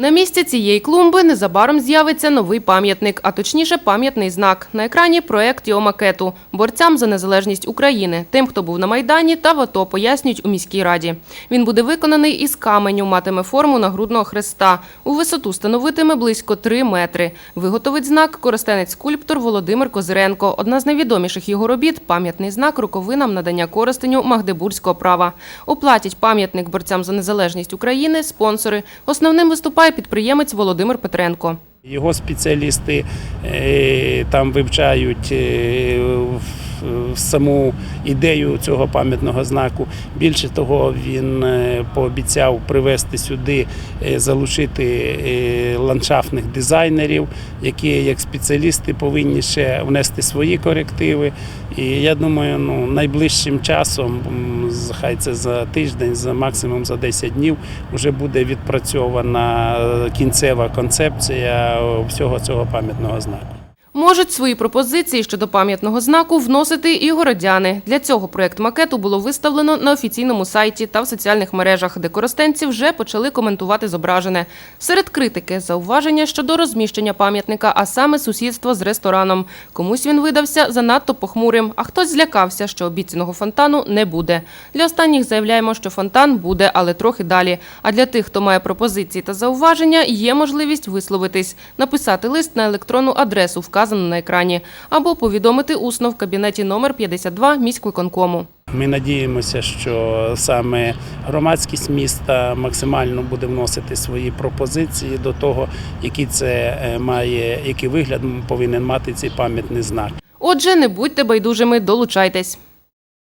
На місці цієї клумби незабаром з'явиться новий пам'ятник, а точніше пам'ятний знак. На екрані проект його макету борцям за незалежність України, тим, хто був на майдані та в АТО, пояснюють у міській раді. Він буде виконаний із каменю, матиме форму нагрудного хреста. У висоту становитиме близько 3 метри. Виготовить знак користенець-скульптор Володимир Козиренко. Одна з найвідоміших його робіт пам'ятний знак роковинам надання користенню магдебурзького права. Оплатять пам'ятник борцям за незалежність України спонсори. Основним виступає підприємець Володимир Петренко. Його спеціалісти е, там вивчають е, в саму ідею цього пам'ятного знаку. Більше того, він е, пообіцяв привезти сюди, е, залучити е, ландшафтних дизайнерів, які як спеціалісти повинні ще внести свої корективи. І я думаю, ну найближчим часом, хай це за тиждень, за максимум за 10 днів, вже буде відпрацьована е, кінцева концепція е, всього цього пам'ятного знаку. Можуть свої пропозиції щодо пам'ятного знаку вносити і городяни. Для цього проєкт макету було виставлено на офіційному сайті та в соціальних мережах, де користенці вже почали коментувати зображене. Серед критики зауваження щодо розміщення пам'ятника, а саме сусідство з рестораном. Комусь він видався занадто похмурим, а хтось злякався, що обіцяного фонтану не буде. Для останніх заявляємо, що фонтан буде, але трохи далі. А для тих, хто має пропозиції та зауваження, є можливість висловитись, написати лист на електронну адресу, вказану на екрані, або повідомити усно в кабінеті номер 52 міськвиконкому. Ми надіємося, що саме громадськість міста максимально буде вносити свої пропозиції до того, який це е, має, який вигляд повинен мати цей пам'ятний знак. Отже, не будьте байдужими, долучайтесь.